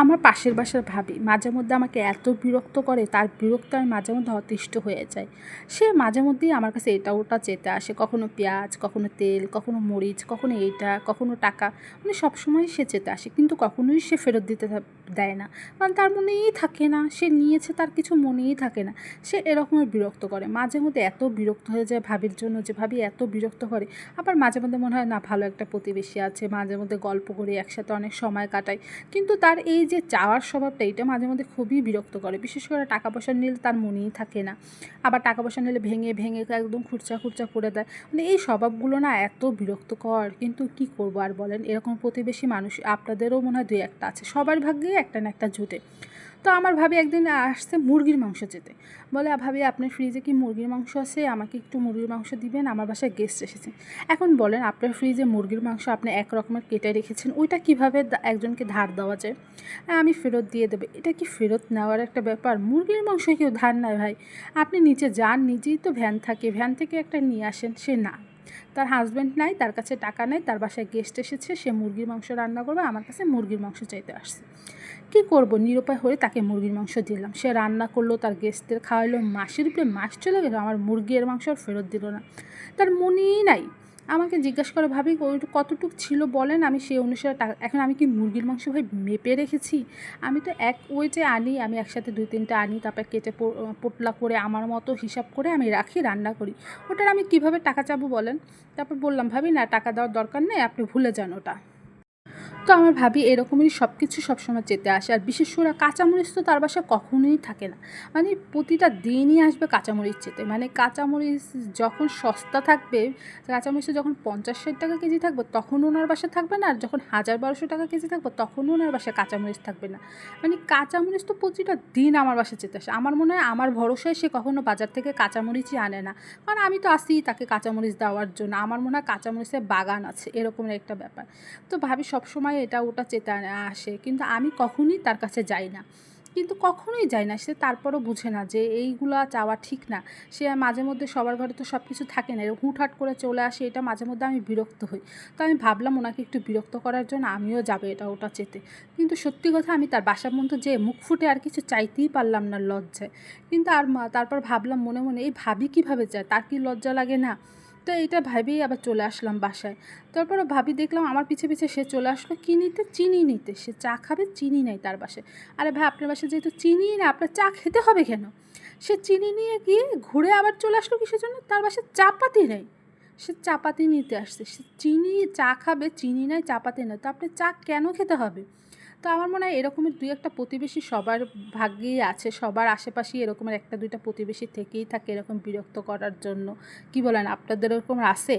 আমার পাশের বাসার ভাবি মাঝে মধ্যে আমাকে এত বিরক্ত করে, তার বিরক্ত আমি মাঝে মধ্যে অতিষ্ঠ হয়ে যাই। সে মাঝে মধ্যেই আমার কাছে এটা ওটা চেতে আসে, কখনো পেঁয়াজ, কখনো তেল, কখনো মরিচ, কখনো এইটা, কখনো টাকা মানে সবসময় সে চেতে আসে, কিন্তু কখনোই সে ফেরত দিতে দেয় না। কারণ তার মনেই থাকে না, সে নিয়েছে তার কিছু মনেই থাকে না। সে এরকমের বিরক্ত করে। মাঝে মধ্যে এত বিরক্ত হয়ে যায় ভাবির জন্য যে ভাবি এত বিরক্ত করে। আবার মাঝে মধ্যে মনে হয়, না, ভালো একটা প্রতিবেশী আছে। মাঝে মধ্যে গল্প করে একসাথে অনেক সময় কাটাই। কিন্তু তার এই যে চাওয়ার স্বভাবটা, এটা মাঝে মধ্যে খুবই বিরক্ত করে। বিশেষ করে টাকা পয়সা নিলে তার মনেই থাকে না। আবার টাকা পয়সা নিলে ভেঙে ভেঙে একদম খুরচা খুরচা করে দেয়। মানে এই স্বভাবগুলো না এত বিরক্তকর। কিন্তু কি করব আর বলেন? এরকম প্রতিবেশী মানুষ, আপনাদেরও মনে হয় দুই একটা আছে। সবার ভাগ্যে একটা না একটা জুটে। তো আমার ভাবি একদিন আসছে মুরগির মাংস যেতে বলে ভাবি, আপনার ফ্রিজে কি মুরগির মাংস আছে? আমাকে একটু মুরগির মাংস দিবেন, আমার বাসায় গেস্ট এসেছে। এখন বলেন, আপনার ফ্রিজে মুরগির মাংস আপনি এক রকমের কেটে রেখেছেন, ওইটা কীভাবে একজনকে ধার দেওয়া যায়? আমি ফেরত দিয়ে দেবে। এটা কি ফেরত নেওয়ার একটা ব্যাপার? মুরগির মাংস কেউ ধার নেয় ভাই। আপনি নিচে যান, নিজেই তো ভ্যান থাকে। ভ্যান থেকে একটা নিয়ে আসেন, সে না। তার হাজব্যান্ড নাই, তার কাছে টাকা নেই, তার বাসায় গেস্ট এসেছে, সে মুরগির মাংস রান্না করবে, আমার কাছে মুরগির মাংস চাইতে আসছে। কী করব? নিরুপায় হয়ে তাকে মুরগির মাংস দিলাম। সে রান্না করল, তার গেস্টদের খাওয়াইলো, মাসের উপরে মাস চলে গেলো, আমার মুরগির মাংস আর ফেরত দিল না। তার মনেই নাই। আমাকে জিজ্ঞাসা করে, ভাবি ওই কতটুক ছিল বলেন? আমি সেই অনুসারে টাকা, এখন আমি কি মুরগির মাংস ভাই মেপে রেখেছি? আমি তো এক ওয়েটে আনি, আমি একসাথে দুই তিনটা আনি, তারপরে কেটে পোটলা করে, আমার মতো হিসাব করে আমি রাখি, রান্না করি। ওটার আমি কীভাবে টাকা চাবো বলেন? তারপর বললাম, ভাবি, না, টাকা দেওয়ার দরকার নেই, আপনি ভুলে যান ওটা। তো আমার ভাবি এরকমই সব কিছু সবসময় চেতে আসে। আর বিশেষ করে কাঁচামরিচ তো তার বাসায় কখনোই থাকে না। মানে প্রতিটা দিনই আসবে কাঁচামরিচ চেতে মানে কাঁচামরিচ যখন সস্তা থাকবে কাঁচামরিচ যখন পঞ্চাশ ষাট টাকা কেজি থাকবে, তখন ওনার বাসায় থাকবে না। আর যখন হাজার বারোশো টাকা কেজি থাকবে, তখনও ওনার বাসায় কাঁচামরিচ থাকবে না। মানে কাঁচামরিচ তো প্রতিটা দিন আমার বাসায় চেতে আসে। আমার মনে হয় আমার ভরসায় সে কখনো বাজার থেকে কাঁচামরিচই আনে না। কারণ আমি তো আসি তাকে কাঁচামরিচ দেওয়ার জন্য। আমার মনে হয় কাঁচামরিচের বাগান আছে। এরকমের একটা ব্যাপার। তো ভাবি সবসময় এটা ওটা চেতে আসে। কিন্তু আমি কখনোই তার কাছে যাই না। কিন্তু কখনোই যাই না, সে তারপরও বুঝে না যে এইগুলা চাওয়া ঠিক না। সে মাঝে মধ্যে সবার ঘরে তো সব কিছু থাকে না, এরকম হুটহাট করে চলে আসে, এটা মাঝে মধ্যে আমি বিরক্ত হই। তো আমি ভাবলাম ওনাকে একটু বিরক্ত করার জন্য আমিও যাব এটা ওটা চেতে। কিন্তু সত্যি কথা আমি তার বাসার মধ্যে যে মুখ ফুটে আর কিছু চাইতেই পারলাম না লজ্জায়। কিন্তু আর তারপর ভাবলাম মনে মনে, এই ভাবি কীভাবে যায়? তার কি লজ্জা লাগে না? তো এইটা ভাবেই আবার চলে আসলাম বাসায়। তারপরে ভাবি দেখলাম আমার পিছে পিছে সে চলে আসলো। কী নিতে? চিনি নিতে। সে চা খাবে, চিনি নেই তার বাসায়। আরে ভাই, আপনার বাসায় যেহেতু চিনি না আপনার চা খেতে হবে কেন? সে চিনি নিয়ে গিয়ে ঘুরে আবার চলে আসলো কিসের জন্য? তার বাসায় চাপাতি নেই। সে চাপাতি নিতে আসছে। সে চিনি, চা খাবে, চিনি নেই, চাপাতি নেই। তো আপনি চা কেন খেতে হবে? তো আমার মনে হয় এরকমের দুই একটা প্রতিবেশী সবার ভাগ্যেই আছে, সবার আশেপাশেই এরকমের একটা দুইটা প্রতিবেশী থেকেই থাকে এরকম বিরক্ত করার জন্য। কি বলেন, আপনাদের এরকম আছে?